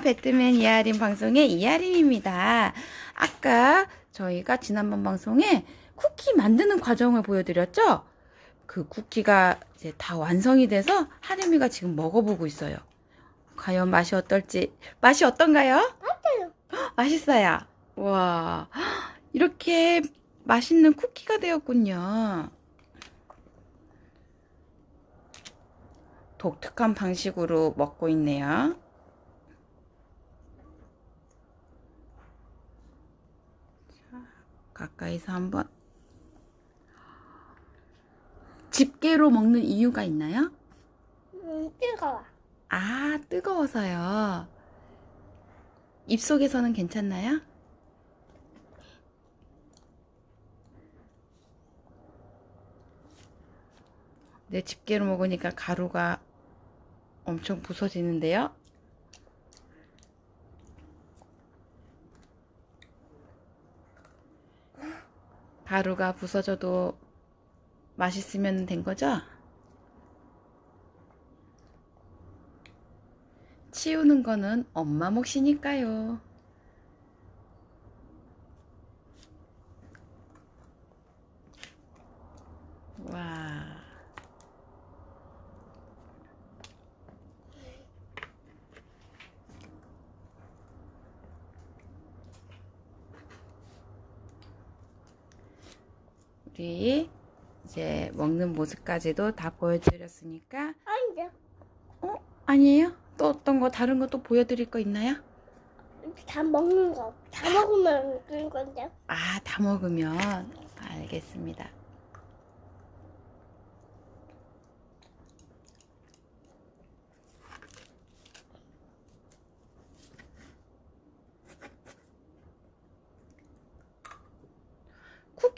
배트맨 이하림 방송의 이하림입니다. 아까 저희가 지난번 방송에 쿠키 만드는 과정을 보여드렸죠? 그 쿠키가 이제 다 완성이 돼서 하림이가 지금 먹어보고 있어요. 과연 맛이 어떨지. 맛이 어떤가요? 맛있어요. 맛있어요. 와, 이렇게 맛있는 쿠키가 되었군요. 독특한 방식으로 먹고 있네요. 가까이서 한번. 집게로 먹는 이유가 있나요? 음, 뜨거워. 아, 뜨거워서요. 입속에서는 괜찮나요? 내 집게로 먹으니까 가루가 엄청 부서지는데요. 가루가 부서져도 맛있으면 된 거죠? 치우는 거는 엄마 몫이니까요. 와. 우리 이제 먹는 모습까지도 다 보여드렸으니까 아닌데. 어? 아니에요? 또 어떤 거 다른 거 또 보여드릴 거 있나요? 다 먹는 거. 다 먹으면 그런 건데. 아, 다 먹으면 알겠습니다.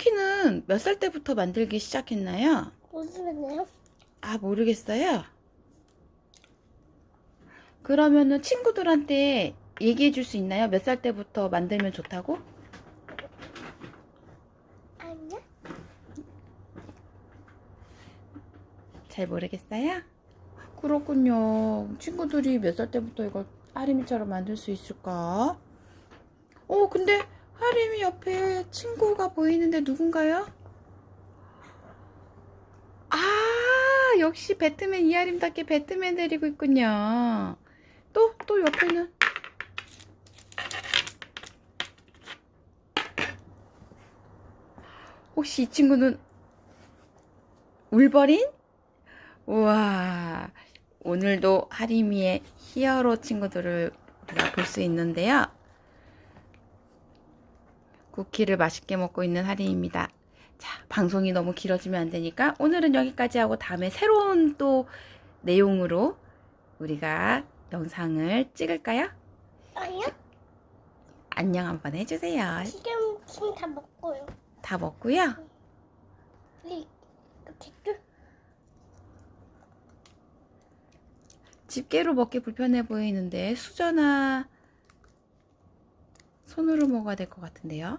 쿠키는 몇 살 때부터 만들기 시작했나요? 무슨이요? 아, 모르겠어요. 그러면은 친구들한테 얘기해 줄 수 있나요? 몇 살 때부터 만들면 좋다고? 아니야? 잘 모르겠어요? 그렇군요. 친구들이 몇 살 때부터 이걸 하림이처럼 만들 수 있을까? 어, 근데 하림이 옆에 친구가 보이는데 누군가요? 아, 역시 배트맨 이하림답게 배트맨 데리고 있군요. 또, 또 옆에는. 혹시 이 친구는 울버린? 우와, 오늘도 하림이의 히어로 친구들을 우리가 볼 수 있는데요. 쿠키를 맛있게 먹고 있는 하림입니다. 자, 방송이 너무 길어지면 안 되니까 오늘은 여기까지 하고 다음에 새로운 또 내용으로 우리가 영상을 찍을까요? 아니야? 안녕 한번 해주세요. 지금 지금 다 먹고요. 다 먹고요. 이. 집게로 먹기 불편해 보이는데 수저나 손으로 먹어야 될 것 같은데요.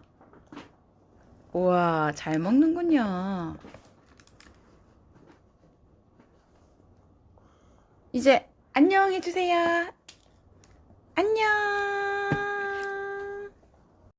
우와, 잘 먹는군요. 이제 안녕 해주세요. 안녕.